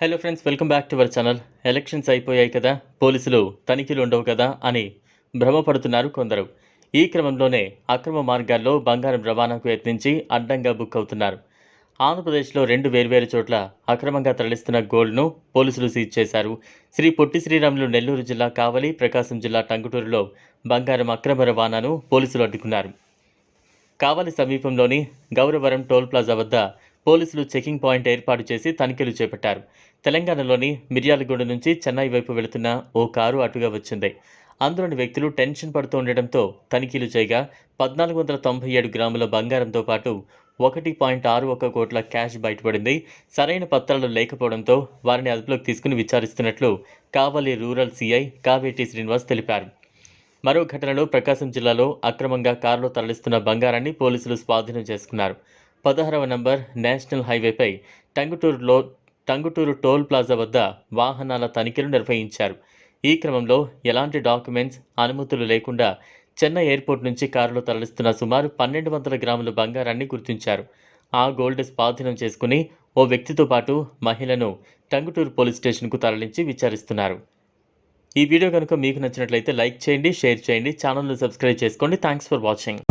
Hello friends welcome back to our channel elections అయిపోయాయి కదా పోలీసులు తనిఖీలు ఉండవు కదా అని భ్రమపడుతున్నారు కొందరు. ఈ క్రమంలోనే అక్రమ మార్గాల్లో బంగారం రవాణాకు యత్నించి అడ్డంగా బుక్ అవుతున్నారు. ఆంధ్రప్రదేశ్లో రెండు వేర్వేరు చోట్ల అక్రమంగా తరలిస్తున్న గోల్డ్ను పోలీసులు సీజ్ చేశారు. శ్రీ పొట్టి శ్రీరాములు నెల్లూరు జిల్లా కావలి ప్రకాశం జిల్లా టంగుటూరులో బంగారం అక్రమ రవాణాను పోలీసులు అడ్డుకున్నారు. కావలి సమీపంలోని గౌరవరం టోల్ ప్లాజా వద్ద పోలీసులు చెకింగ్ పాయింట్ ఏర్పాటు చేసి తనిఖీలు చేపట్టారు. తెలంగాణలోని మిర్యాలగూడ నుంచి చెన్నై వైపు వెళుతున్న ఓ కారు అటుగా వచ్చింది. అందులోని వ్యక్తులు టెన్షన్ పడుతూ ఉండడంతో తనిఖీలు చేయగా పద్నాలుగు వందల తొంభై ఏడు గ్రాముల బంగారంతో పాటు ఒకటి పాయింట్ ఆరు ఒక కోట్ల క్యాష్ బయటపడింది. సరైన పత్రాలు లేకపోవడంతో వారిని అదుపులోకి తీసుకుని విచారిస్తున్నట్లు కావలి రూరల్ సీఐ కావేటి శ్రీనివాస్ తెలిపారు. మరో ఘటనలో ప్రకాశం జిల్లాలో అక్రమంగా కారులో తరలిస్తున్న బంగారాన్ని పోలీసులు స్వాధీనం చేసుకున్నారు. పదహారవ నంబర్ నేషనల్ హైవేపై టంగుటూరులో టంగుటూరు టోల్ ప్లాజా వద్ద వాహనాల తనిఖీలు నిర్వహించారు. ఈ క్రమంలో ఎలాంటి డాక్యుమెంట్స్ అనుమతులు లేకుండా చెన్నై ఎయిర్పోర్ట్ నుంచి కారులో తరలిస్తున్న సుమారు పన్నెండు వందల గ్రాముల బంగారాన్ని గుర్తించారు. ఆ గోల్డ్ స్వాధీనం చేసుకుని ఓ వ్యక్తితో పాటు మహిళను టంగుటూరు పోలీస్ స్టేషన్కు తరలించి విచారిస్తున్నారు. ఈ వీడియో కనుక మీకు నచ్చినట్లయితే లైక్ చేయండి షేర్ చేయండి ఛానల్ను సబ్స్క్రైబ్ చేసుకోండి. Thanks for watching.